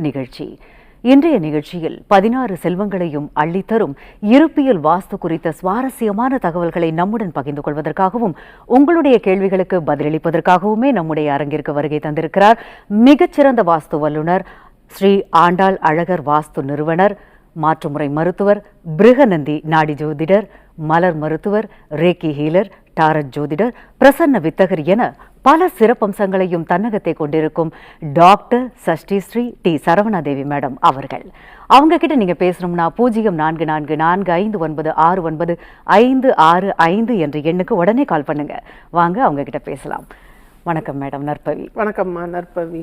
நிகழ்ச்சி. இன்றைய நிகழ்ச்சியில் பதினாறு செல்வங்களையும் அள்ளித்தரும் இருப்பியல் வாஸ்து குறித்த சுவாரஸ்யமான தகவல்களை நம்முடன் பகிர்ந்து கொள்வதற்காகவும் உங்களுடைய கேள்விகளுக்கு பதிலளிப்பதற்காகவுமே நம்முடைய அரங்கிற்கு வருகை தந்திருக்கிறார் மிகச்சிறந்த வாஸ்து வல்லுனர் ஸ்ரீ ஆண்டாள் அழகர் வாஸ்து நிறுவனர் மாற்றுமுறை மருத்துவர் பிருகநந்தி நாடி ஜோதிடர் மலர் மருத்துவர் ரேக்கி ஹீலர் டாரட் ஜோதிடர் பிரசன்ன வித்தகர் என பல சிறப்பம்சங்களையும் தன்னகத்தை கொண்டிருக்கும் doctor Sashti Sri D Saravanadevi madam அவர்கள். அவங்க கிட்ட நீங்க பேசணும்னா பூஜ்ஜியம் நான்கு நான்கு நான்கு ஐந்து ஒன்பது ஆறு ஒன்பது ஐந்து ஆறு ஐந்து என்ற எண்ணுக்கு உடனே கால் பண்ணுங்க. வாங்க அவங்க கிட்ட பேசலாம். வணக்கம் மேடம் நற்பவி. வணக்கம்மா நற்பவி.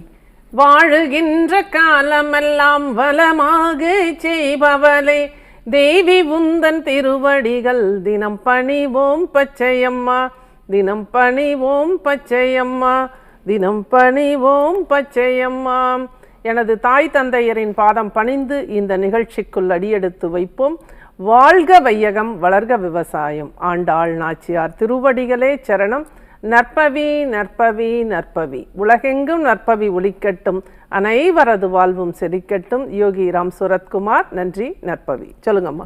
வாழுகின்ற காலமெல்லாம் வளமாக செய்பவளே. தேவி உந்தன் திருவடிகள் தினம் பணிவோம் பச்சையம்மா. தினம் பணிவோம் பச்சையம்மா. தினம் பணிவோம் பச்சையம்மா. எனது தாய் தந்தையரின் பாதம் பணிந்து இந்த நிகழ்ச்சிக்குள் அடியெடுத்து வைப்போம். வாழ்க வையகம் வளர்க விவசாயம். ஆண்டாள் நாச்சியார் திருவடிகளே சரணம். நற்பவி நற்பவி நற்பவி. உலகெங்கும் நற்பவி ஒழிக்கட்டும் அனைவரது வாழ்வும் செழிக்கட்டும். யோகி ராம் சுரத்குமார் நன்றி நற்பவி. சொல்லுங்கம்மா.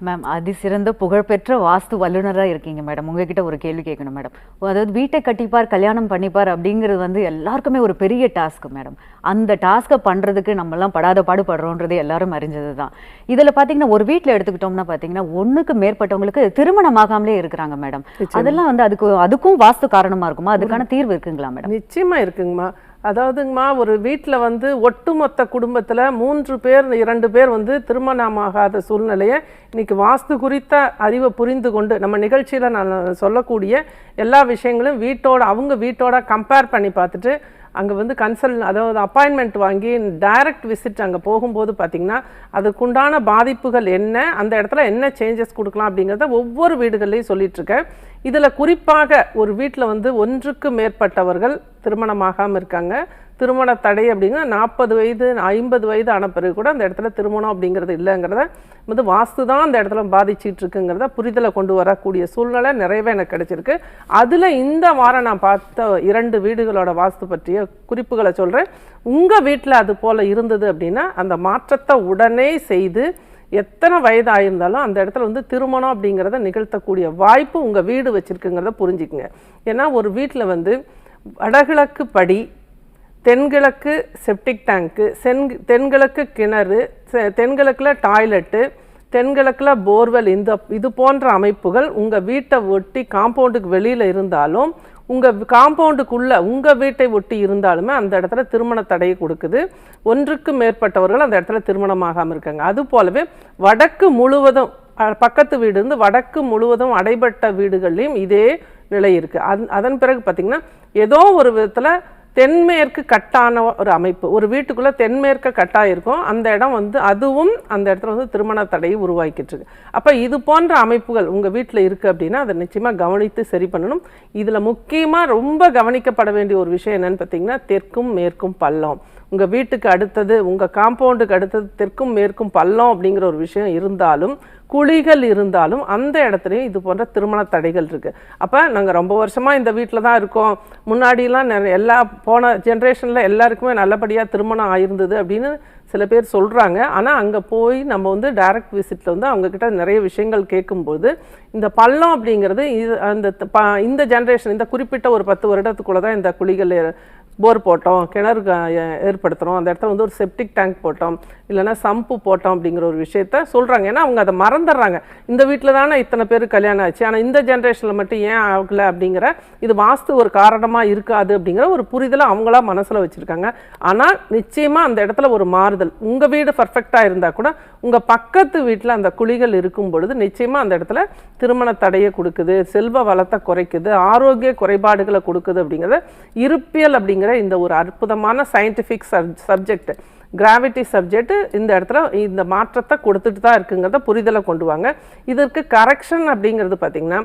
மேம் அதிசிறந்த புகழ்பெற்ற வாஸ்து வல்லுநராக இருக்கீங்க மேடம் உங்ககிட்ட ஒரு கேள்வி கேட்கணும் மேடம் அதாவது வீட்டை கட்டிப்பார் கல்யாணம் பண்ணிப்பார் அப்படிங்கிறது வந்து எல்லாருக்குமே ஒரு பெரிய டாஸ்க் மேடம் அந்த டாஸ்க்கை பண்ணுறதுக்கு நம்மலாம் படாத பாடுபடுறோன்றது எல்லாரும் அறிஞ்சது தான் இதில் பார்த்தீங்கன்னா ஒரு வீட்டில் எடுத்துக்கிட்டோம்னா பார்த்தீங்கன்னா ஒன்றுக்கு மேற்பட்டவங்களுக்கு திருமணமாகாமலே இருக்கிறாங்க மேடம் அதெல்லாம் வந்து அதுக்கு அதுக்கும் வாஸ்து காரணமாக இருக்குமா? அதுக்கான தீர்வு இருக்குங்களா மேடம் நிச்சயமா இருக்குங்கம்மா. அதாவதுங்கம்மா ஒரு வீட்டில் வந்து ஒட்டுமொத்த குடும்பத்தில் மூன்று பேர் இரண்டு பேர் வந்து திருமணமாகாத சூழ்நிலையை இன்னைக்கு வாஸ்து குறித்த அறிவை புரிந்து கொண்டு நம்ம நிகழ்ச்சியில் நான் சொல்லக்கூடிய எல்லா விஷயங்களும் வீட்டோட அவங்க வீட்டோட கம்பேர் பண்ணி பார்த்துட்டு அங்கே வந்து கன்சல் அதாவது அப்பாயின்மெண்ட் வாங்கி டைரக்ட் விசிட் அங்கே போகும்போது பார்த்திங்கன்னா அதுக்குண்டான பாதிப்புகள் என்ன அந்த இடத்துல என்ன சேஞ்சஸ் கொடுக்கலாம் அப்படிங்கிறத ஒவ்வொரு வீடுகள்லையும் சொல்லிகிட்ருக்கேன் இதில் குறிப்பாக ஒரு வீட்டில் வந்து ஒன்றுக்கு மேற்பட்டவர்கள் திருமணமாகாமல் இருக்காங்க. திருமண தடை அப்படிங்கிற நாற்பது வயது ஐம்பது வயது ஆன பிறகு கூட அந்த இடத்துல திருமணம் அப்படிங்கிறது இல்லைங்கிறத வந்து வாஸ்து தான் அந்த இடத்துல பாதிச்சிட்டு இருக்குங்கிறத புரிதலை கொண்டு வரக்கூடிய சூழ்நிலை நிறையவே எனக்கு கிடைச்சிருக்கு. அதில் இந்த வாரம் நான் பார்த்த இரண்டு வீடுகளோட வாஸ்து பற்றிய குறிப்புகளை சொல்கிறேன் உங்கள் வீட்டில் அது போல் இருந்தது அப்படின்னா அந்த மாற்றத்தை உடனே செய்து எத்தனை வயது ஆயிருந்தாலும் அந்த இடத்துல வந்து திருமணம் அப்படிங்கிறத நிகழ்த்தக்கூடிய வாய்ப்பு உங்கள் வீடு வச்சுருக்குங்கிறத புரிஞ்சுக்குங்க. ஏன்னா ஒரு வீட்டில் வந்து வடகிழக்கு படி தென்கிழக்கு செப்டிக் டேங்க்கு சென் தென்கிழக்கு கிணறு செ- டாய்லெட்டு தென்கிழக்கில் போர்வெல் இந்த இது போன்ற அமைப்புகள் உங்கள் வீட்டை ஒட்டி காம்பவுண்டுக்கு வெளியில் இருந்தாலும் உங்கள் காம்பவுண்டுக்குள்ளே உங்கள் வீட்டை ஒட்டி இருந்தாலுமே அந்த இடத்துல திருமண தடையை கொடுக்குது. ஒன்றுக்கு மேற்பட்டவர்கள் அந்த இடத்துல திருமணமாகாமல் இருக்காங்க. அது போலவே வடக்கு முழுவதும் பக்கத்து வீடு இருந்து வடக்கு முழுவதும் அடைபட்ட வீடுகள்லையும் இதே நிலை இருக்குது அதன் பிறகு பார்த்திங்கன்னா ஏதோ ஒரு விதத்தில் தென்மேற்கு கட்டான ஒரு அமைப்பு. ஒரு வீட்டுக்குள்ளே தென்மேற்க கட்டாக இருக்கும். அந்த இடம் வந்து அதுவும் அந்த இடத்துல வந்து திருமண தடையை உருவாக்கிட்டு இருக்கு அப்போ இது போன்ற அமைப்புகள் உங்கள் வீட்டில் இருக்குது அப்படின்னா அதை நிச்சயமாக கவனித்து சரி பண்ணணும். இதில் முக்கியமாக ரொம்ப கவனிக்கப்பட வேண்டிய ஒரு விஷயம் என்னென்னு பார்த்தீங்கன்னா தெற்கும் மேற்கும் பள்ளம். உங்கள் வீட்டுக்கு அடுத்தது உங்கள் காம்பவுண்டுக்கு அடுத்தது தெற்கும் மேற்கும் பள்ளம் அப்படிங்கிற ஒரு விஷயம் இருந்தாலும் குழிகள் இருந்தாலும் அந்த இடத்துலையும் இது போன்ற திருமண தடைகள் இருக்குது அப்போ நாங்கள் ரொம்ப வருஷமாக இந்த வீட்டில் தான் இருக்கோம். முன்னாடிலாம் நிறைய எல்லா போன ஜென்ரேஷனில் எல்லாருக்குமே நல்லபடியாக திருமணம் ஆயிருந்தது அப்படின்னு சில பேர் சொல்கிறாங்க ஆனால் அங்கே போய் நம்ம வந்து டைரக்ட் விசிட்டில் வந்து அவங்கக்கிட்ட நிறைய விஷயங்கள் கேட்கும்போது இந்த பள்ளம் அப்படிங்கிறது இது அந்த த- ப- இந்த ஜென்ரேஷன் இந்த குறிப்பிட்ட ஒரு பத்து வருடத்துக்குள்ளே தான் இந்த குழிகள் போர் போட்டோம் கிணறு ஏ- ஏற்படுத்துகிறோம் அந்த இடத்துல வந்து ஒரு செப்டிக் டேங்க் போட்டோம் இல்லைன்னா சம்பு போட்டோம் அப்படிங்கிற ஒரு விஷயத்த சொல்கிறாங்க ஏன்னா அவங்க அதை மறந்துடுறாங்க. இந்த வீட்டில் தானே இத்தனை பேர் கல்யாணம் ஆச்சு. ஆனால் இந்த ஜென்ரேஷனில் மட்டும் ஏன் ஆகலை அப்படிங்கிற இது வாஸ்து ஒரு காரணமாக இருக்காது அப்படிங்கிற ஒரு புரிதலை அவங்களா மனசில் வச்சுருக்காங்க. ஆனால் நிச்சயமாக அந்த இடத்துல ஒரு மாறுதல். உங்கள் வீடு பர்ஃபெக்டாக இருந்தால் கூட உங்கள் பக்கத்து வீட்டில் அந்த குழிகள் இருக்கும் பொழுது நிச்சயமாக அந்த இடத்துல திருமண தடையை கொடுக்குது செல்வ வளத்தை குறைக்குது ஆரோக்கிய குறைபாடுகளை கொடுக்குது அப்படிங்கிறத இருப்பியல் அப்படிங்கிற இந்த ஒரு அற்புதமான சயின்டிஃபிக் சப்ஜெக்ட் கிராவிட்டி சப்ஜெக்ட் இந்த இடத்துல இந்த மாற்றத்தை கொடுத்துட்டு தான் இருக்குங்கிறத புரிதலை கொண்டு வாங்க. இதற்கு கரெக்ஷன் அப்படிங்கிறது பார்த்திங்கன்னா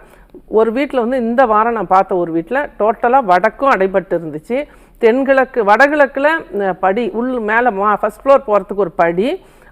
ஒரு வீட்டில் வந்து இந்த வாரம் நான் பார்த்த ஒரு வீட்டில் டோட்டலாக வடக்கும் அடைபட்டு இருந்துச்சு. தென்கிழக்கு வடகிழக்கில் படி உள் மேலே மா ஃபஸ்ட் ஃப்ளோர் போகிறதுக்கு ஒரு படி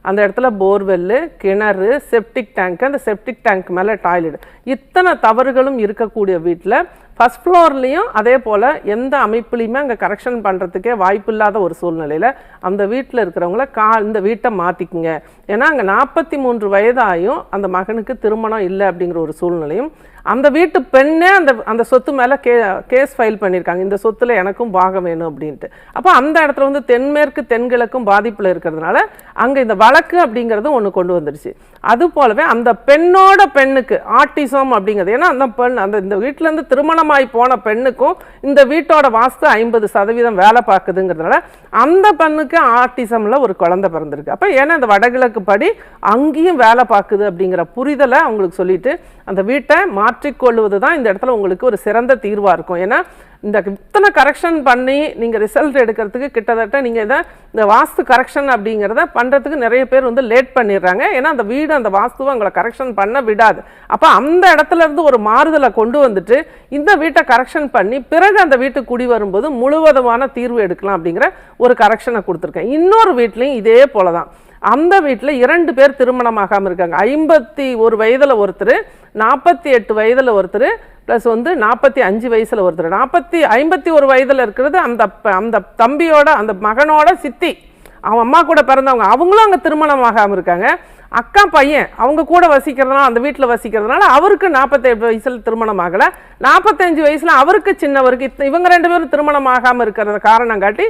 அந்த இடத்துல போர்வெல்லு கிணறு செப்டிக் டேங்க் அந்த செப்டிக் டேங்க் மேலே டாய்லெட் இத்தனை தவறுகளும் இருக்கக்கூடிய வீட்டில் ஃபஸ்ட் ஃப்ளோர்லேயும் அதே போல் எந்த அமைப்புலையுமே அங்கே கரெக்ஷன் பண்ணுறதுக்கே வாய்ப்பு இல்லாத ஒரு சூழ்நிலையில் அந்த வீட்டில் இருக்கிறவங்கள கா இந்த வீட்டை மாற்றிக்குங்க ஏன்னா அங்கே நாற்பத்தி மூன்று வயதாயும் அந்த மகனுக்கு திருமணம் இல்லை அப்படிங்கிற ஒரு சூழ்நிலையும் அந்த வீட்டு பெண்ணே அந்த அந்த சொத்து மேலே கே கேஸ் ஃபைல் பண்ணியிருக்காங்க இந்த சொத்தில் எனக்கும் பாகம் வேணும் அப்படின்ட்டு. அப்போ அந்த இடத்துல வந்து தென்மேற்கு தென்கிழக்கும் பாதிப்பில் இருக்கிறதுனால அங்கே இந்த வழக்கு அப்படிங்கிறது ஒன்று கொண்டு வந்துருச்சு. அது போலவே அந்த பெண்ணோட பெண்ணுக்கு ஆட்டிசம் அப்படிங்கிறது ஏன்னா அந்த பெண் அந்த இந்த வீட்டிலேருந்து திருமணமாய் போன பெண்ணுக்கும் இந்த வீட்டோட வாஸ்து ஐம்பது சதவீதம் வேலை பார்க்குதுங்கிறதுனால அந்த பெண்ணுக்கு ஆட்டிசமில் ஒரு குழந்தை பிறந்திருக்கு. அப்போ ஏன்னா இந்த வடகிழக்கு படி அங்கேயும் வேலை பார்க்குது அப்படிங்கிற புரிதலை அவங்களுக்கு சொல்லிட்டு அந்த வீட்டை மாற்றிக்கொள்வது தான் இந்த இடத்துல உங்களுக்கு ஒரு சிறந்த தீர்வாக இருக்கும். ஏன்னா இந்த இத்தனை கரெக்ஷன் பண்ணி நீங்கள் ரிசல்ட் எடுக்கிறதுக்கு கிட்டத்தட்ட நீங்கள் இதை இந்த வாஸ்து கரெக்ஷன் அப்படிங்கிறத பண்ணுறதுக்கு நிறைய பேர் வந்து லேட் பண்ணிடுறாங்க. ஏன்னா அந்த வீடு அந்த வாஸ்துவை உங்களை கரெக்ஷன் பண்ண விடாது. அப்போ அந்த இடத்துல இருந்து ஒரு மாறுதலை கொண்டு வந்துட்டு இந்த வீட்டை கரெக்ஷன் பண்ணி பிறகு அந்த வீட்டுக்கு குடி வரும்போது முழுவதுமான தீர்வு எடுக்கலாம் அப்படிங்கிற ஒரு கரெக்ஷனை கொடுத்துருக்கேன். இன்னொரு வீட்லேயும் இதே போல தான் அந்த வீட்டில் இரண்டு பேர் திருமணமாகாமல் இருக்காங்க. ஐம்பத்தி ஒரு வயதில் ஒருத்தர் நாற்பத்தி எட்டு வயதில் ஒருத்தர் ப்ளஸ் வந்து நாற்பத்தி அஞ்சு வயசில் ஒருத்தர். நாற்பத்தி ஐம்பத்தி ஒரு வயதில் இருக்கிறது அந்த ப- அந்த தம்பியோட அந்த மகனோட சித்தி. அவன் அம்மா கூட பிறந்தவங்க. அவங்களும் அங்கே திருமணமாகாமல் இருக்காங்க. அக்கா பையன் அவங்க கூட வசிக்கிறதுனால அந்த வீட்டில் வசிக்கிறதுனால அவருக்கு நாற்பத்தேழு வயசில் திருமணம் ஆகலை. நாற்பத்தஞ்சு வயசில் அவருக்கு சின்னவருக்கு இவங்க ரெண்டு பேரும் திருமணம் ஆகாமல் இருக்கிறத காரணம் காட்டி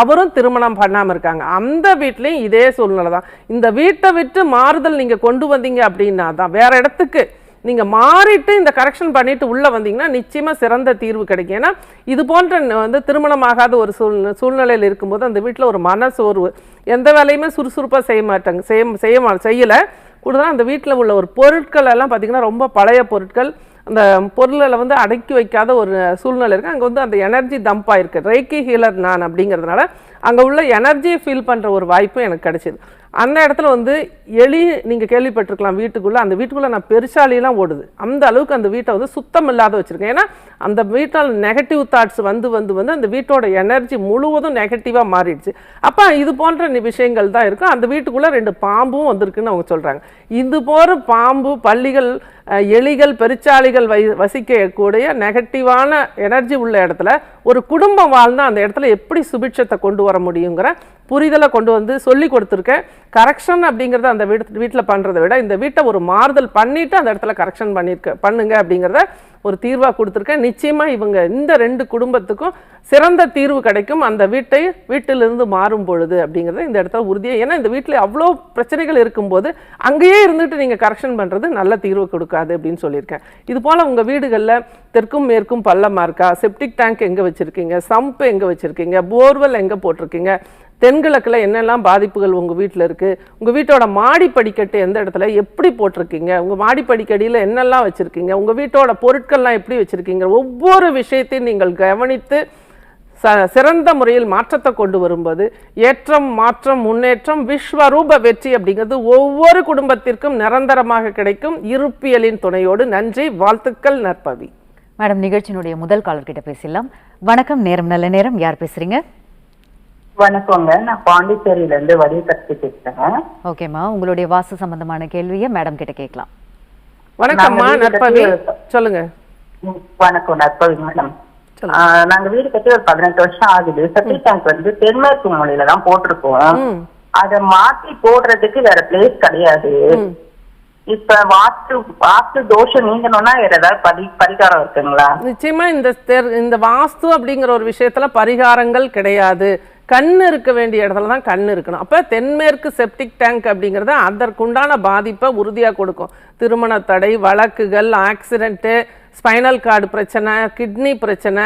அவரும் திருமணம் பண்ணாமல் இருக்காங்க. அந்த வீட்லேயும் இதே சூழ்நிலை தான் இந்த வீட்டை விட்டு மாறுதல் நீங்கள் கொண்டு வந்தீங்க அப்படின்னா தான் வேற இடத்துக்கு நீங்கள் மாறிட்டு இந்த கரெக்ஷன் பண்ணிட்டு உள்ளே வந்தீங்கன்னா நிச்சயமாக சிறந்த தீர்வு கிடைக்கும். ஏன்னா இது போன்ற வந்து திருமணமாகாத ஒரு சூழ்நிலை சூழ்நிலையில் இருக்கும்போது அந்த வீட்டில் ஒரு மனசோர்வு எந்த வேலையுமே சுறுசுறுப்பாக செய்ய மாட்டாங்க செய்ய செய்ய செய்யலை. கூடுதலாக அந்த வீட்டில் உள்ள ஒரு பொருட்கள் எல்லாம் பார்த்திங்கன்னா ரொம்ப பழைய பொருட்கள். அந்த பொருளில் வந்து அடக்கி வைக்காத ஒரு சூழ்நிலை இருக்குது அங்கே வந்து அந்த எனர்ஜி டம்ப் ஆயிருக்கு. ரேக்கி ஹீலர் நான் அப்படிங்கிறதுனால அங்கே உள்ள எனர்ஜியை ஃபீல் பண்ணுற ஒரு வாய்ப்பும் எனக்கு கிடைச்சிது. அந்த இடத்துல வந்து எலி நீங்கள் கேள்விப்பட்டிருக்கலாம் வீட்டுக்குள்ளே. அந்த வீட்டுக்குள்ளே நான் பெருசாலிலாம் ஓடுது. அந்த அளவுக்கு அந்த வீட்டை வந்து சுத்தம் இல்லாத வச்சுருக்கேன். ஏன்னா அந்த வீட்டால் நெகட்டிவ் தாட்ஸ் வந்து வந்து வந்து அந்த வீட்டோட எனர்ஜி முழுவதும் நெகட்டிவாக மாறிடுச்சு. அப்போ இது போன்ற விஷயங்கள் தான் இருக்கும் அந்த வீட்டுக்குள்ளே ரெண்டு பாம்பும் வந்திருக்குன்னு அவங்க சொல்கிறாங்க இது போகிற பாம்பு பள்ளிகள் எலிகள் பெருச்சாளிகள் வை வசிக்கக்கூடிய நெகட்டிவான எனர்ஜி உள்ள இடத்துல ஒரு குடும்பம் வாழ்ந்தால் அந்த இடத்துல எப்படி சுபிட்சத்தை கொண்டு வர முடியுங்கிற புரிதலை கொண்டு வந்து சொல்லி கொடுத்துருக்கேன். கரெக்ஷன் அப்படிங்கிறத அந்த வீட்டு வீட்டில் பண்ணுறதை விட இந்த வீட்டை ஒரு மாறுதல் பண்ணிவிட்டு அந்த இடத்துல கரெக்ஷன் பண்ணியிருக்க பண்ணுங்க அப்படிங்கிறத ஒரு தீர்வாக கொடுத்துருக்கேன். நிச்சயமாக இவங்க இந்த ரெண்டு குடும்பத்துக்கும் சிறந்த தீர்வு கிடைக்கும். அந்த வீட்டை வீட்டிலிருந்து மாறும் பொழுது அப்படிங்கிறத இந்த இடத்துல உறுதியாக ஏன்னா இந்த வீட்டில் அவ்வளோ பிரச்சனைகள் இருக்கும்போது அங்கேயே இருந்துட்டு நீங்கள் கரெக்ஷன் பண்ணுறது நல்ல தீர்வு கொடுக்காது அப்படின்னு சொல்லியிருக்கேன். இது போல் உங்கள் வீடுகளில் தெற்கும் மேற்கும் பள்ளமாக இருக்கா? செப்டிக் டேங்க் எங்கே வச்சுருக்கீங்க? சம்ப் எங்கே வச்சுருக்கீங்க? போர்வெல் எங்கே போட்டிருக்கீங்க? தென்கிழக்கில் என்னெல்லாம் பாதிப்புகள் உங்கள் வீட்டில் இருக்குது உங்கள் வீட்டோட மாடி படிக்கட்டு எந்த இடத்துல? எப்படி போட்டிருக்கீங்க? உங்கள் மாடி படிக்கடியில் என்னெல்லாம் வச்சுருக்கீங்க? உங்கள் வீட்டோட பொருட்கள்லாம் எப்படி வச்சுருக்கீங்க? ஒவ்வொரு விஷயத்தையும் நீங்கள் கவனித்து ச சிறந்த முறையில் மாற்றத்தை கொண்டு வரும்போது ஏற்றம் மாற்றம் முன்னேற்றம் விஸ்வரூப வெற்றி அப்படிங்கிறது ஒவ்வொரு குடும்பத்திற்கும் நிரந்தரமாக கிடைக்கும். இருப்பியலின் துணையோடு நன்றி வாழ்த்துக்கள் நற்பவி. மேடம் நிகழ்ச்சியினுடைய முதல் காலர்கிட்ட பேசலாம் வணக்கம் நேரம் நல்ல நேரம். யார் பேசுறீங்க? வணக்கங்க. நான் பாண்டிச்சேரியில இருந்து வடிவக்கட்சி பேசுறேன். ஓகேம்மா உங்களுடைய வாஸ்து சம்பந்தமான கேள்வியை மேடம் கிட்ட கேட்கலாம். வணக்கம்மா நற்பவி. சொல்லுங்க. வணக்கம் நற்பவி மேடம். நாங்க வீடு கட்டி ஒரு பதினெட்டு வருஷம் ஆகுது. செப்டிக் டேங்க் வந்து தென்மேற்கு மூலையில தான் போட்டிருக்கோம். அத மாத்தி போடுறதுக்கு வேற பிளேஸ் கிடையாது. இப்ப வாஸ்து வாஸ்து தோஷம் நீங்கணும்னா வேற ஏதாவது பரி பரிகாரம் இருக்குங்களா? நிச்சயமா இந்த தெர்- இந்த வாஸ்து அப்படிங்கிற ஒரு விஷயத்துல பரிகாரங்கள் கிடையாது. கண் இருக்க வேண்டிய இடத்துல தான் கண் இருக்கணும். அப்போ தென்மேற்கு செப்டிக் டேங்க் அப்படிங்கிறது அதற்குண்டான பாதிப்பை உறுதியாக கொடுக்கும். திருமண தடை வழக்குகள் ஆக்சிடென்ட்டு ஸ்பைனல் கார்டு பிரச்சனை கிட்னி பிரச்சனை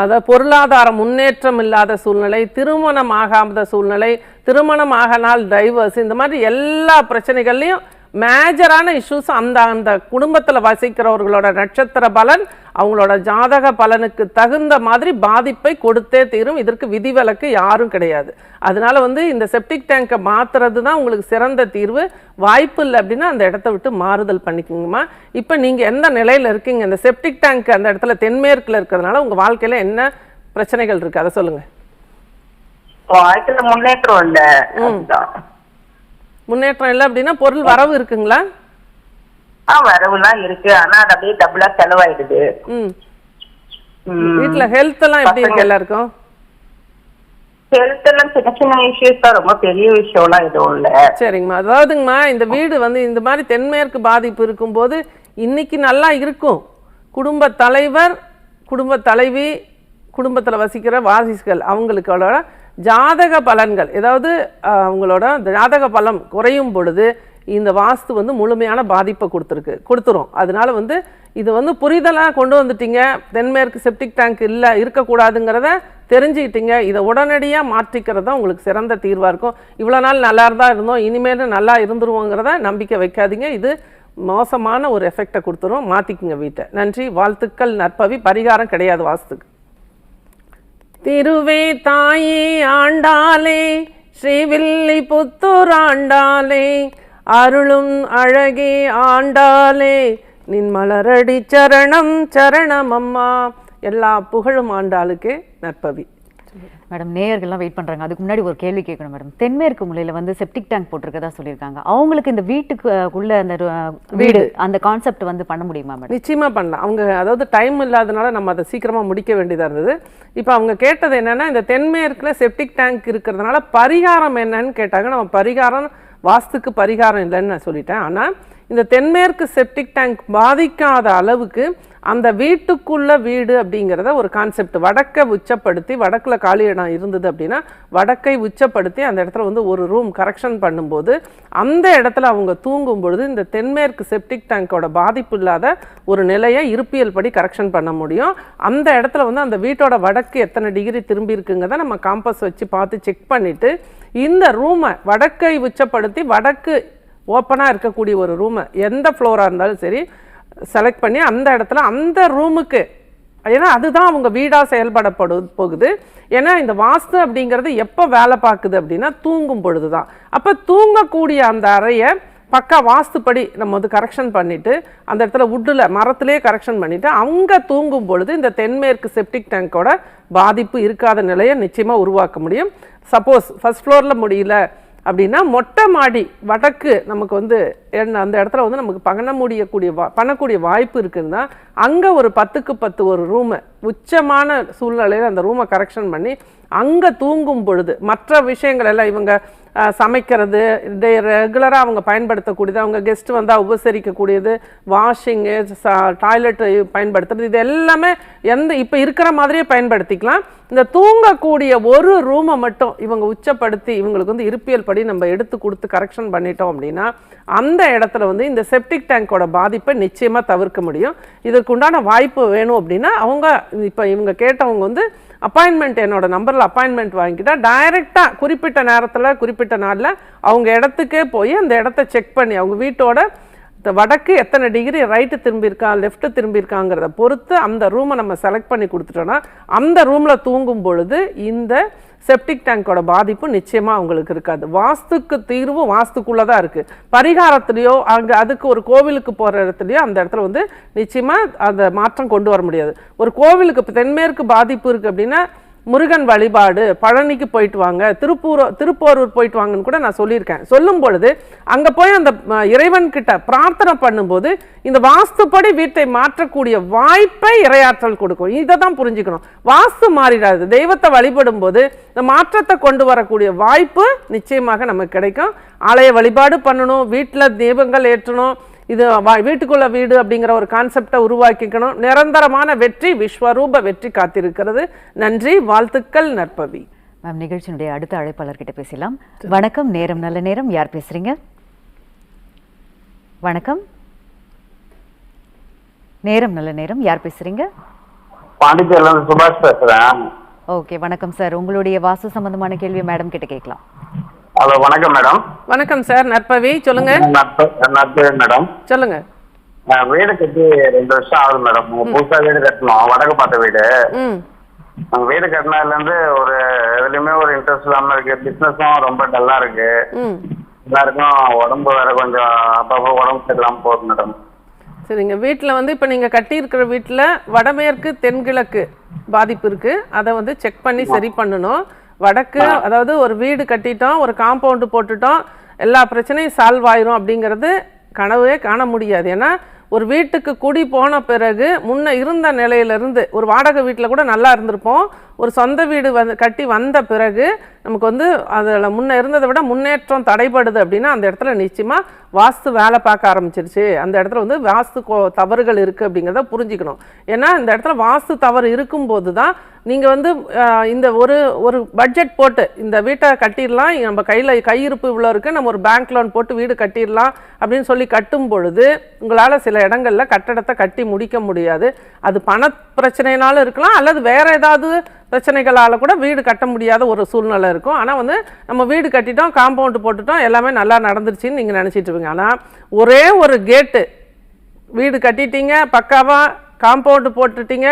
அதை பொருளாதார முன்னேற்றம் இல்லாத சூழ்நிலை திருமணம் ஆகாத சூழ்நிலை திருமணம் ஆகனால் டைவர்ஸ் இந்த மாதிரி எல்லா பிரச்சனைகள்லையும் மேஜரான இஷ்யூஸ் அந்த அந்த குடும்பத்தில் வசிக்கிறவர்களோட நட்சத்திர பலன் அவங்களோட ஜாதக பலனுக்கு தகுந்த மாதிரி பாதிப்பை கொடுத்தே தீரும். இதற்கு விதிவிலக்கு யாரும் கிடையாது. அதனால வந்து இந்த செப்டிக் டேங்கை மாத்துறது தான் உங்களுக்கு சிறந்த தீர்வு. வாய்ப்பு இல்லை அப்படின்னா அந்த இடத்த விட்டு மாறுதல் பண்ணிக்கோங்கம்மா. இப்போ நீங்கள் எந்த நிலையில் இருக்கீங்க? இந்த செப்டிக் டேங்க் அந்த இடத்துல தென்மேற்கில் இருக்கிறதுனால உங்கள் வாழ்க்கையில் என்ன பிரச்சனைகள் இருக்குது அதை சொல்லுங்கள் வாழ்க்கையில முன்னேற்றம் இல்ல. முன்னேற்றம் இல்லை அப்படின்னா பொருள் வரவு இருக்குங்களா? வரவுலாம் இருக்கு. ஆனா அது அப்படியே டபுளா செலவாயிடுது. ம். வீட்ல ஹெல்த் எல்லாம் எப்படி இருக்கு எல்லாருக்கும்? ஹெல்த் எல்லாம் சின்ன சின்ன இஷ்யூஸ் தான். ரொம்ப பெரிய விஷயம்லாம் எதுவும் இல்ல. சரிங்கம்மா. அதாவதுங்கம்மா இந்த வீடு வந்து இந்த மாதிரி தென்மேற்கு பாதிப்பு இருக்கும்போது இன்னைக்கு நல்லா இருக்கும். குடும்ப தலைவர் குடும்ப தலைவி குடும்பத்தில் வசிக்கிற வாரிசுகள் அவங்களுக்கோட ஜாதக பலன்கள் ஏதாவது அவங்களோட ஜாதக பலம் குறையும் பொழுது இந்த வாஸ்து வந்து முழுமையான பாதிப்பை கொடுத்துருக்கு கொடுத்துரும். அதனால வந்து இது வந்து புரிதலாக கொண்டு வந்துட்டீங்க. தென்மேற்கு செப்டிக் டேங்க் இல்லை இருக்கக்கூடாதுங்கிறத தெரிஞ்சுக்கிட்டீங்க. இதை உடனடியாக மாற்றிக்கிறது தான் உங்களுக்கு சிறந்த தீர்வாக இருக்கும். இவ்வளோ நாள் நல்லா தான் இருந்தோம் இனிமேல் நல்லா இருந்துருவோங்கிறத நம்பிக்கை வைக்காதீங்க. இது மோசமான ஒரு எஃபெக்டை கொடுத்துரும். மாற்றிக்குங்க வீட்டை. நன்றி. வாழ்த்துக்கள் நற்பவி. பரிகாரம் கிடையாது வாஸ்துக்கு. திருவே தாயே ஆண்டாலே ஸ்ரீவில்லி புத்தூர் ஆண்டாலே அருளும் அழகே ஆண்டாலே நின் மலரடி சரணம் சரணம் அம்மா எல்லா புகழும் ஆண்டாளுக்கே நற்பவி. மேடம் நேயர்கள்லாம் வெயிட் பண்றாங்க. அதுக்கு முன்னாடி ஒரு கேள்வி கேட்கணும் மேடம். தென்மேற்கு மூலையில வந்து செப்டிக் டேங்க் போட்டிருக்கதா சொல்லியிருக்காங்க. அவங்களுக்கு இந்த வீட்டுக்கு உள்ள அந்த வீடு அந்த கான்செப்ட் வந்து பண்ண முடியுமா மேடம்? நிச்சயமா பண்ணலாம். அவங்க அதாவது டைம் இல்லாதனால நம்ம அதை சீக்கிரமா முடிக்க வேண்டியதா இருந்தது. இப்போ அவங்க கேட்டது என்னன்னா இந்த தென்மேற்குல செப்டிக் டேங்க் இருக்கிறதுனால பரிகாரம் என்னன்னு கேட்டாங்க. நம்ம பரிகாரம் வாஸ்துக்கு பரிகாரம் இல்லைன்னு நான் சொல்லிட்டேன். ஆனா இந்த தென்மேற்கு செப்டிக் டேங்க் பாதிக்காத அளவுக்கு அந்த வீட்டுக்குள்ள வீடு அப்படிங்கிறத ஒரு கான்செப்ட். வடக்கை உச்சப்படுத்தி வடக்கில் காலி இடம் இருந்தது அப்படின்னா வடக்கை உச்சப்படுத்தி அந்த இடத்துல வந்து ஒரு ரூம் கரெக்ஷன் பண்ணும்போது அந்த இடத்துல அவங்க தூங்கும் பொழுது இந்த தென்மேற்கு செப்டிக் டேங்கோட பாதிப்பு இல்லாத ஒரு நிலையை இருப்பியல் படி கரெக்ஷன் பண்ண முடியும். அந்த இடத்துல வந்து அந்த வீட்டோட வடக்கு எத்தனை டிகிரி திரும்பி இருக்குங்கிறத நம்ம காம்பஸ் வச்சு பார்த்து செக் பண்ணிவிட்டு இந்த ரூமை வடக்கை உச்சப்படுத்தி வடக்கு ஓப்பனாக இருக்கக்கூடிய ஒரு ரூமை எந்த ஃப்ளோராக இருந்தாலும் சரி செலக்ட் பண்ணி அந்த இடத்துல அந்த ரூமுக்கு ஏன்னா அதுதான் அவங்க வீடாக செயல்படப்படு போகுது. ஏன்னா இந்த வாஸ்து அப்படிங்கிறது எப்போ வேலை பார்க்குது அப்படின்னா தூங்கும் பொழுது தான் அப்போ தூங்கக்கூடிய அந்த அறையை பக்கா வாஸ்துப்படி நம்ம வந்து கரெக்ஷன் பண்ணிவிட்டு அந்த இடத்துல உட்டில் மரத்திலே கரெக்ஷன் பண்ணிவிட்டு அவங்க தூங்கும் பொழுது இந்த தென்மேற்கு செப்டிக் டேங்கோட பாதிப்பு இருக்காத நிலையை நிச்சயமாக உருவாக்க முடியும். சப்போஸ் ஃபர்ஸ்ட் ஃப்ளோரில் முடியல அப்படின்னா மொட்டை மாடி வடக்கு நமக்கு வந்து அந்த இடத்துல வந்து நமக்கு பண்ண முடியக்கூடிய வா பண்ணக்கூடிய வாய்ப்பு இருக்குதுன்னா அங்கே ஒரு பத்துக்கு பத்து ஒரு ரூமை உச்சமான சூழ்நிலையில் அந்த ரூமை கரெக்ஷன் பண்ணி அங்கே தூங்கும் பொழுது மற்ற விஷயங்கள் எல்லாம் இவங்க சமைக்கிறது சமைக்கிறது ரெகுலராக அவங்க பயன்படுத்தக்கூடியது அவங்க கெஸ்ட் வந்தால் உபசரிக்கக்கூடியது வாஷிங்கு டாய்லெட் பயன்படுத்துறது இது எல்லாமே எந்த இப்போ இருக்கிற மாதிரியே பயன்படுத்திக்கலாம். இந்த தூங்கக்கூடிய ஒரு ரூமை மட்டும் இவங்க உச்சப்படுத்தி இவங்களுக்கு வந்து இருப்பியல் படி நம்ம எடுத்து கொடுத்து கரெக்ஷன் பண்ணிட்டோம் அப்படின்னா அந்த இடத்துல வந்து இந்த செப்டிக் டேங்கோட பாதிப்பை நிச்சயமாக தவிர்க்க முடியும். இதற்குண்டான வாய்ப்பு வேணும் அப்படின்னா அவங்க இப்போ இவங்க கேட்டவங்க வந்து அப்பாயின்மெண்ட் என்னோட நம்பரில் அப்பாயின்மெண்ட் வாங்கிக்கிட்டா டைரெக்டாக குறிப்பிட்ட நேரத்தில் குறிப்பிட்ட நாளில் அவங்க இடத்துக்கே போய் அந்த இடத்த செக் பண்ணி அவங்க வீட்டோட இந்த வடக்கு எத்தனை டிகிரி ரைட்டு திரும்பியிருக்கான் லெஃப்ட்டு திரும்பியிருக்காங்கிறத பொறுத்து அந்த ரூமை நம்ம செலக்ட் பண்ணி கொடுத்துட்டோன்னா அந்த ரூமில் தூங்கும் பொழுது இந்த செப்டிக் டேங்கோட பாதிப்பு நிச்சயமாக அவங்களுக்கு இருக்காது. வாஸ்துக்கு தீர்வு வாஸ்துக்குள்ளே தான் இருக்குது பரிகாரத்துலேயோ அங்கே அதுக்கு ஒரு கோவிலுக்கு போகிற இடத்துலையோ அந்த இடத்துல வந்து நிச்சயமாக அந்த மாற்றம் கொண்டு வர முடியாது. ஒரு கோவிலுக்கு இப்போ தென்மேற்கு பாதிப்பு இருக்குது அப்படின்னா முருகன் வழிபாடு பழனிக்கு போயிட்டு வாங்க திருப்பூர் திருப்போரூர் போயிட்டு வாங்கன்னு கூட நான் சொல்லியிருக்கேன். சொல்லும் பொழுது அங்கே போய் அந்த இறைவன் கிட்ட பிரார்த்தனை பண்ணும்போது இந்த வாஸ்துப்படி வீட்டை மாற்றக்கூடிய வாய்ப்பை இரையாற்றல் கொடுக்கும். இதை தான் புரிஞ்சுக்கணும். வாஸ்து மாறிடாது. தெய்வத்தை வழிபடும் போது இந்த மாற்றத்தை கொண்டு வரக்கூடிய வாய்ப்பு நிச்சயமாக நமக்கு கிடைக்கும். ஆலய வழிபாடு பண்ணணும் வீட்டில் தீபங்கள் ஏற்றணும் இது வீட்டுக்குள்ள வீடு அப்படிங்கிற ஒரு கான்செப்டை உருவாக்கிக்கணும். நிரந்தரமான வெற்றி விஸ்வரூப வெற்றி காத்திருக்கிறது. நன்றி வாழ்த்துக்கள் நற்பவி. மேம் நிகழ்ச்சியினுடைய அடுத்த அழைப்பாளர்கிட்ட பேசலாம். வணக்கம் நேரம் நல்ல நேரம். யார் பேசுறீங்க? வணக்கம். நேரம் நல்ல நேரம். யார் பேசுறீங்க? பாண்டிச்சேரியில இருந்து சுபாஷ் பேசுறேன். ஓகே வணக்கம் சார். உங்களுடைய வாஸ்து சம்பந்தமான கேள்வியை மேடம் கிட்ட கேட்கலாம். ஹலோ வணக்கம் மேடம். வணக்கம் சார் நற்பவி சொல்லுங்க. நட்பு மேடம். சொல்லுங்க. வீடு கட்டி ரெண்டு வருஷம் ஆகுது மேடம். புதுசா வீடு கட்டணும். வடக்கு பார்த்த வீடு. வீடு கட்டினதுல இருந்து ஒரு எதுலயுமே ஒரு இன்ட்ரெஸ்ட் இல்லாம இருக்கு. பிசினஸும் ரொம்ப டல்லா இருக்கு. எல்லாருக்கும் உடம்பு வேற கொஞ்சம் அப்பப்போ உடம்பு சரியில்லாம போகுது மேடம். சரிங்க. வீட்டில் வந்து இப்போ நீங்கள் கட்டியிருக்கிற வீட்டில் வடமேற்கு தென்கிழக்கு பாதிப்பு இருக்குது அதை வந்து செக் பண்ணி சரி பண்ணணும். வடக்கு அதாவது ஒரு வீடு கட்டிட்டோம் ஒரு காம்பவுண்டு போட்டுட்டோம் எல்லா பிரச்சனையும் சால்வ் ஆயிரும் அப்படிங்கிறது கனவே காண முடியாது. ஏன்னா ஒரு வீட்டுக்கு குடி போன பிறகு முன்ன இருந்த நிலையிலிருந்து ஒரு வாடகை வீட்டில் கூட நல்லா இருந்திருப்போம். ஒரு சொந்த வீடு வந்து கட்டி வந்த பிறகு நமக்கு வந்து அதில் முன்னே இருந்ததை விட முன்னேற்றம் தடைபடுது அப்படின்னா அந்த இடத்துல நிச்சயமாக வாஸ்து வேலை பார்க்க ஆரம்பிச்சிருச்சு. அந்த இடத்துல வந்து வாஸ்து கோ- தவறுகள் இருக்குது அப்படிங்கிறத புரிஞ்சுக்கணும். ஏன்னா இந்த இடத்துல வாஸ்து தவறு இருக்கும்போது தான் நீங்கள் வந்து இந்த ஒரு ஒரு பட்ஜெட் போட்டு இந்த வீட்டை கட்டிடலாம் நம்ம கையில் கையிருப்பு இவ்வளோ இருக்குது நம்ம ஒரு பேங்க் லோன் போட்டு வீடு கட்டிடலாம் அப்படின்னு சொல்லி கட்டும் பொழுது உங்களால் சில இடங்களில் கட்டடத்தை கட்டி முடிக்க முடியாது. அது பண பிரச்சனைனாலும் இருக்கலாம் அல்லது வேறு ஏதாவது பிரச்சனைகளால் கூட வீடு கட்ட முடியாத ஒரு சூழ்நிலை இருக்கும். ஆனால் வந்து நம்ம வீடு கட்டிட்டோம் காம்பவுண்டு போட்டுட்டோம் எல்லாமே நல்லா நடந்துருச்சுன்னு நீங்கள் நினச்சிட்டு இருப்பீங்க. ஆனால் ஒரே ஒரு கேட்டு வீடு கட்டிட்டீங்க பக்காவாக காம்பவுண்டு போட்டுட்டீங்க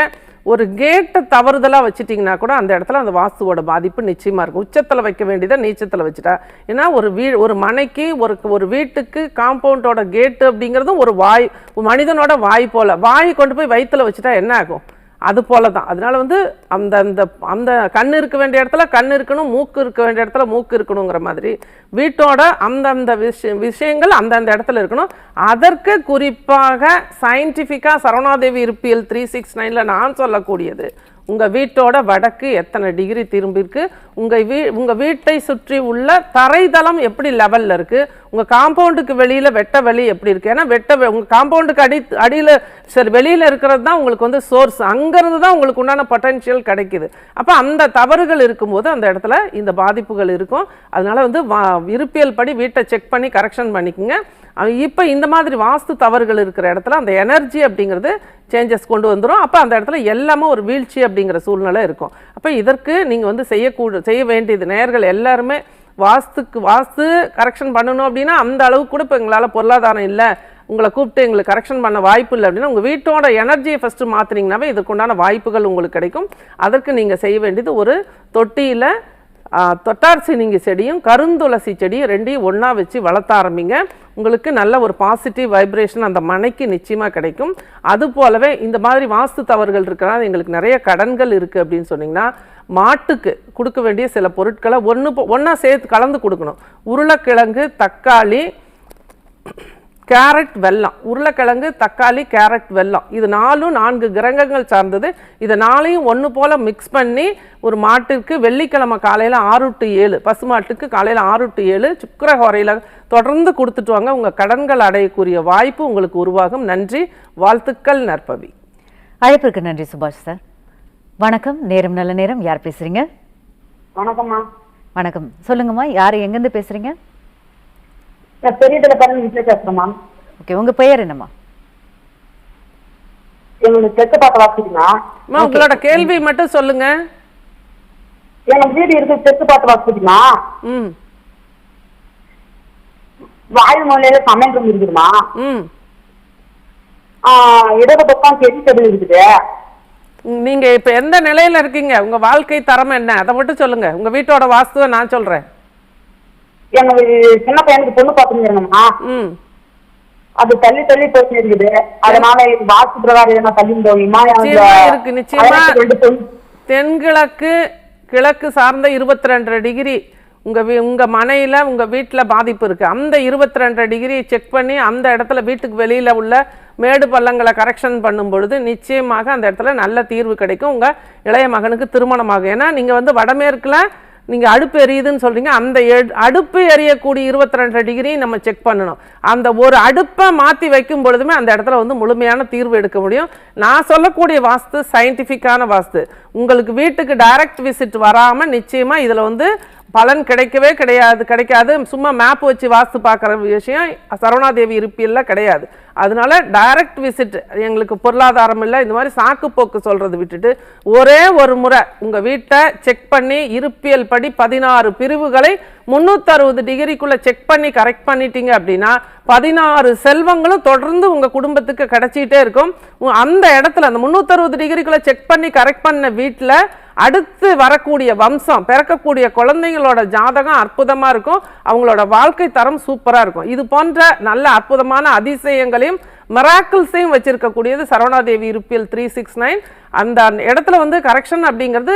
ஒரு கேட்டை தவறுதலாக வச்சுட்டிங்கன்னா கூட அந்த இடத்துல அந்த வாஸ்துவோட பாதிப்பு நிச்சயமாக இருக்கும். உச்சத்தில் வைக்க வேண்டியதை நீச்சத்தில் வச்சுட்டா. ஏன்னா ஒரு வீ ஒரு மனைக்கு ஒரு ஒரு வீட்டுக்கு காம்பவுண்டோட கேட்டு அப்படிங்கிறதும் ஒரு வாய் மனிதனோட வாய் போல். வாய் கொண்டு போய் வயிற்றில் வச்சுட்டா என்ன ஆகும்? அது போல தான் அதனால வந்து அந்த அந்த அந்த கண் இருக்க வேண்டிய இடத்துல கண் இருக்கணும் மூக்கு இருக்க வேண்டிய இடத்துல மூக்கு இருக்கணுங்கிற மாதிரி. வீட்டோட அந்தந்த விஷய விஷயங்கள் அந்தந்த இடத்துல இருக்கணும். அதற்கு குறிப்பாக சயின்டிஃபிக்காக சரவணாதேவி இருப்பியல் த்ரீ சிக்ஸ் நைனில் நான் சொல்லக்கூடியது. உங்கள் வீட்டோட வடக்கு எத்தனை டிகிரி திரும்பியிருக்கு உங்கள் வீ உங்கள் வீட்டை சுற்றி உள்ள தரைதளம் எப்படி லெவலில் இருக்குது உங்கள் காம்பவுண்டுக்கு வெளியில் வெட்ட வெளி எப்படி இருக்குது ஏன்னா வெட்ட உங்கள் காம்பவுண்டுக்கு அடி அடியில் சரி வெளியில் இருக்கிறது தான் உங்களுக்கு வந்து சோர்ஸ் அங்கேருந்து தான் உங்களுக்கு உண்டான பொட்டன்ஷியல் கிடைக்குது. அப்போ அந்த தவறுகள் இருக்கும்போது அந்த இடத்துல இந்த பாதிப்புகள் இருக்கும். அதனால் வந்து வா இருப்பியல் படி வீட்டை செக் பண்ணி கரெக்ஷன் பண்ணிக்கோங்க. இப்போ இந்த மாதிரி வாஸ்து தவறுகள் இருக்கிற இடத்துல அந்த எனர்ஜி அப்படிங்கிறது சேஞ்சஸ் கொண்டு வந்துடும் அப்போ அந்த இடத்துல எல்லாமே ஒரு வீழ்ச்சி அப்படிங்கிற சூழ்நிலை இருக்கும். அப்போ இதற்கு நீங்கள் வந்து செய்யக்கூட செய்ய வேண்டியது நேர்கள் எல்லாருமே வாஸ்துக்கு வாஸ்து கரெக்ஷன் பண்ணணும் அப்படின்னா அந்த அளவுக்கு கூட இப்போ எங்களால் பொருளாதாரம் இல்லை. உங்களை கூப்பிட்டு எங்களுக்கு கரெக்ஷன் பண்ண வாய்ப்பு இல்லை அப்படின்னா உங்கள் வீட்டோட எனர்ஜியை ஃபஸ்ட்டு மாற்றினீங்கனாவே இதற்குண்டான வாய்ப்புகள் உங்களுக்கு கிடைக்கும். அதற்கு நீங்கள் செய்ய வேண்டியது ஒரு தொட்டியில் ஆ, தொட்டார் செடியும் கருந்துளசி செடியும் ரெண்டையும் ஒன்றா வச்சு வளர்த்த ஆரம்பிங்க. உங்களுக்கு நல்ல ஒரு பாசிட்டிவ் வைப்ரேஷன் அந்த மனைக்கு நிச்சயமாக கிடைக்கும். அது போலவே இந்த மாதிரி வாஸ்து தவறுகள் இருக்கிறனால எங்களுக்கு நிறைய கடன்கள் இருக்குது அப்படின்னு சொன்னிங்கன்னா மாட்டுக்கு கொடுக்க வேண்டிய சில பொருட்களை ஒன்று ஒன்றா சேர்த்து கலந்து கொடுக்கணும். உருளைக்கிழங்கு தக்காளி கேரட் வெல்லம் உருளைக்கிழங்கு தக்காளி கேரட் வெல்லம். இது நாலும் நான்கு கிரகங்கள் சார்ந்தது. இதை நாளையும் ஒன்று போல் மிக்ஸ் பண்ணி ஒரு மாட்டுக்கு வெள்ளிக்கிழமை காலையில் ஆறு டு ஏழு பசுமாட்டுக்கு காலையில் ஆறு டு ஏழு சுக்கரஹோரையில் தொடர்ந்து கொடுத்துட்டு வாங்க. உங்கள் கடன்கள் அடையக்கூடிய வாய்ப்பு உங்களுக்கு உருவாகும். நன்றி. வாழ்த்துக்கள் நற்பவி. அழைப்பிற்கு நன்றி சுபாஷ் சார். வணக்கம். நேரம் நல்ல நேரம். யார் பேசுறீங்க? வணக்கம்மா வணக்கம். சொல்லுங்கம்மா யார் எங்கேருந்து பேசுறீங்க? நான் பெரிய தலைப்பாரு வீட்டுல ஓகே உங்க பெயர் என்னம்மா? எங்களுக்கு தெற்கு பார்க்க வாசிக்குமா அம்மா உங்களோட கேள்வி மட்டும் சொல்லுங்க. எங்களுக்கு வீடு இருக்கு தெற்கு பார்த்து வாசிக்குமா ம். வாயு மூலையில சமையல் ரூம் இருக்குதுமா ம். இடது பக்கம் செடி செடி இருக்குது. நீங்க இப்ப எந்த நிலையில இருக்கீங்க? உங்க வாழ்க்கை தரம் என்ன? அதை மட்டும் சொல்லுங்க. உங்க வீட்டோட வாஸ்துவை நான் சொல்றேன். எங்களுக்கு சின்ன பையனுக்கு பொண்ணு பார்த்துருந்தேங்கம்மா ம். அது தள்ளி தள்ளி போயிட்டு இருக்குது. அதனால வாஸ்து பிரகாரம் எதனா தள்ளி இருக்கு, நிச்சயமா. ரெண்டு பொண்ணு. தென்கிழக்கு கிழக்கு சார்ந்த இருபத்தி ரெண்டரை டிகிரி. உங்க வீ உங்க மனையில உங்க வீட்டுல பாதிப்பு இருக்கு. அந்த இருபத்தி ரெண்டரை டிகிரி செக் பண்ணி அந்த இடத்துல வீட்டுக்கு வெளியில உள்ள மேடு பள்ளங்களை கரெக்ஷன் பண்ணும் பொழுது நிச்சயமாக அந்த இடத்துல நல்ல தீர்வு கிடைக்கும். உங்க இளைய மகனுக்கு திருமணமாகும். ஏன்னா நீங்க வந்து வடமேற்குல நீங்கள் அடுப்பு எரியுதுன்னு சொல்கிறீங்க அந்த அடுப்பு எரியக்கூடிய இருபத்தி ரெண்டு டிகிரி நம்ம செக் பண்ணணும். அந்த ஒரு அடுப்பை மாற்றி வைக்கும் பொழுதுமே அந்த இடத்துல வந்து முழுமையான தீர்வு எடுக்க முடியும். நான் சொல்லக்கூடிய வாஸ்து சயின்டிஃபிக்கான வாஸ்து. உங்களுக்கு வீட்டுக்கு டைரக்ட் விசிட் வராமல் நிச்சயமாக இதில் வந்து பலன் கிடைக்கவே கிடையாது கிடைக்காது. சும்மா மேப் வச்சு வாஸ்து பார்க்குற விஷயம் சரவணாதேவி இருப்பியல்ல கிடையாது. அதனால டைரக்ட் விசிட் எங்களுக்கு பொருளாதாரம் இல்லை. இந்த மாதிரி சாக்கு போக்கு சொல்றது விட்டுட்டு ஒரே ஒரு முறை உங்கள் வீட்டை செக் பண்ணி இருப்பியல் படி பதினாறு பிரிவுகளை முந்நூற்றறுபது டிகிரிக்குள்ளே செக் பண்ணி கரெக்ட் பண்ணிட்டீங்க அப்படின்னா பதினாறு செல்வங்களும் தொடர்ந்து உங்கள் குடும்பத்துக்கு கிடச்சிக்கிட்டே இருக்கும். உ- அந்த இடத்துல அந்த முந்நூற்றறுபது டிகிரிக்குள்ளே செக் பண்ணி கரெக்ட் பண்ண வீட்டில் அடுத்து வரக்கூடிய வம்சம் பிறக்கக்கூடிய குழந்தைங்களோட ஜாதகம் அற்புதமாக இருக்கும். அவங்களோட வாழ்க்கை தரம் சூப்பராக இருக்கும். இது போன்ற நல்ல அற்புதமான அதிசயங்களையும் மெராக்கிள்ஸையும் வச்சிருக்கக்கூடியது சரவணாதேவி இருப்பியல் த்ரீ சிக்ஸ் நைன் அந்த இடத்துல வந்து கரெக்ஷன் அப்படிங்கிறது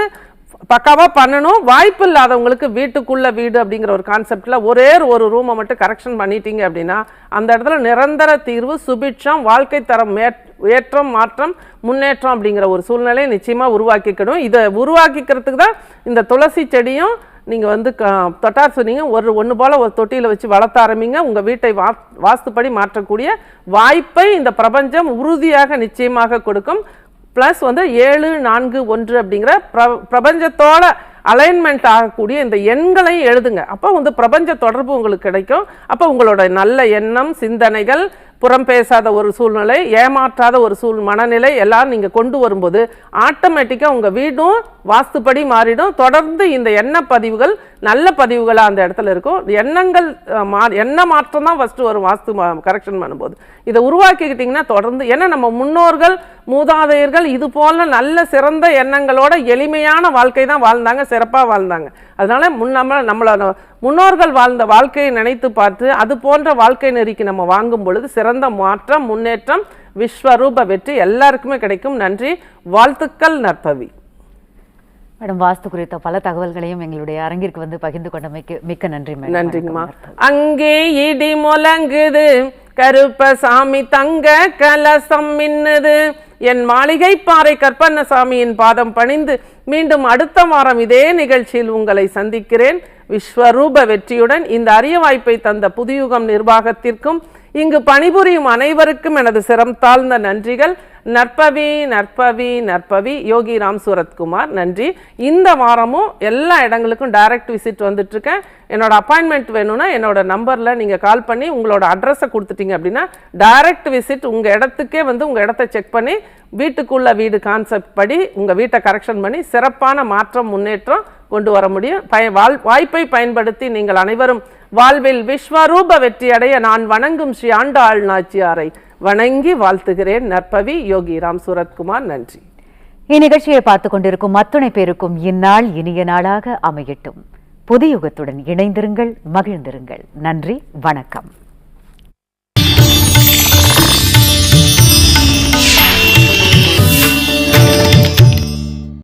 பக்காவாக பண்ணணும். வாய்ப்பு இல்லாதவங்களுக்கு வீட்டுக்குள்ளே வீடு அப்படிங்கிற ஒரு கான்செப்டில் ஒரே ஒரு ரூமை மட்டும் கரெக்ஷன் பண்ணிட்டீங்க அப்படின்னா அந்த இடத்துல நிரந்தர தீர்வு சுபிட்சம் வாழ்க்கை தரம் மே- ஏற்றம் மாற்றம் முன்னேற்றம் அப்படிங்கிற ஒரு சூழ்நிலையை நிச்சயமாக உருவாக்கிக்கணும். இதை உருவாக்கிக்கிறதுக்கு தான் இந்த துளசி செடியும் நீங்கள் வந்து க- தொட்டார் சொன்னீங்க. ஒரு ஒன்று போல் ஒரு தொட்டியில் வச்சு வளர்த்த ஆரம்பிங்க. உங்கள் வீட்டை வா வாஸ்துப்படி மாற்றக்கூடிய வாய்ப்பை இந்த பிரபஞ்சம் உறுதியாக நிச்சயமாக கொடுக்கும். ப்ளஸ் வந்து ஏழு நான்கு ஒன்று அப்படிங்கிற பிர பிரபஞ்சத்தோட அலைன்மெண்ட் ஆகக்கூடிய இந்த எண்களையும் எழுதுங்க. அப்போ வந்து பிரபஞ்ச தொடர்பு உங்களுக்கு கிடைக்கும். அப்போ உங்களோட நல்ல எண்ணம் சிந்தனைகள் புறம் பேசாத ஒரு சூழ்நிலை ஏமாற்றாத ஒரு சூழ் மனநிலை எல்லாம் நீங்கள் கொண்டு வரும்போது ஆட்டோமேட்டிக்காக உங்கள் வீடும் வாஸ்துப்படி மாறிடும். தொடர்ந்து இந்த எண்ண பதிவுகள் நல்ல பதிவுகளாக அந்த இடத்துல இருக்கும். எண்ணங்கள் மா எண்ண மாற்றம் தான் ஃபஸ்ட்டு வரும் வாஸ்து கரெக்ஷன் பண்ணும்போது. இதை உருவாக்கிக்கிட்டிங்கன்னா தொடர்ந்து ஏன்னா நம்ம முன்னோர்கள் மூதாதையர்கள் இது போல நல்ல சிறந்த எண்ணங்களோட எளிமையான வாழ்க்கை தான் வாழ்ந்தாங்க சிறப்பாக வாழ்ந்தாங்க. அதனால் முன் நம்ம நம்மளோட முன்னோர்கள் வாழ்ந்த வாழ்க்கையை நினைத்து பார்த்து அது போன்ற வாழ்க்கை நெறிக்கு நம்ம வாங்கும் பொழுது சிறந்த மாற்றம் முன்னேற்றம் விஸ்வரூப வெற்றி எல்லாருக்குமே கிடைக்கும். நன்றி. வாழ்த்துக்கள் நற்பவி. மேடம் வாஸ்து குறித்த பல தகவல்களையும் எங்களுடைய அரங்கிற்கு வந்து பகிர்ந்து கொண்டமைக்கு மிக்க நன்றி மேடம். நன்றிங்கம்மா. அங்கே இடி முழங்குது. கருப்பசாமி தங்க கலசம் மின்னுது. என் மாளிகை பாறை கற்பன்னசாமியின் பாதம் பணிந்து மீண்டும் அடுத்த வாரம் இதே நிகழ்ச்சியில் உங்களை சந்திக்கிறேன். விஸ்வரூப வெற்றியுடன் இந்த அரிய வாய்ப்பை தந்த புதியுகம் நிர்வாகத்திற்கும் இங்கு பணிபுரியும் அனைவருக்கும் எனது சிரம் தாழ்ந்த நன்றிகள். நற்பவி நற்பவி நற்பவி யோகி ராம் சூரத்குமார் நன்றி. இந்த வாரமும் எல்லா இடங்களுக்கும் டைரக்ட் விசிட் வந்துட்டுருக்கேன். என்னோட அப்பாயின்மெண்ட் வேணும்னா என்னோட நம்பரில் நீங்கள் கால் பண்ணி உங்களோட அட்ரஸை கொடுத்துட்டீங்க அப்படின்னா டைரக்ட் விசிட் உங்கள் இடத்துக்கே வந்து உங்கள் இடத்த செக் பண்ணி வீட்டுக்குள்ள வீடு கான்செப்ட் படி உங்கள் வீட்டை கரெக்ஷன் பண்ணி சிறப்பான மாற்றம் முன்னேற்றம் கொண்டு வர முடியும். பய வாழ் வாய்ப்பை பயன்படுத்தி நீங்கள் அனைவரும் வாழ்வில் விஸ்வரூப வெற்றியடைய நான் வணங்கும் ஸ்ரீ ஆண்டாள் நாச்சியாரை. வணங்கி வாழ்த்துகிறேன் நற்பவி யோகி ராம் சூரத்குமார் நன்றி. இந்நிகழ்ச்சியை பார்த்து கொண்டிருக்கும் அத்துணை பேருக்கும் இந்நாள் இனிய நாளாக அமையட்டும். புதியுகத்துடன் இணைந்திருங்கள் மகிழ்ந்திருங்கள். நன்றி வணக்கம்.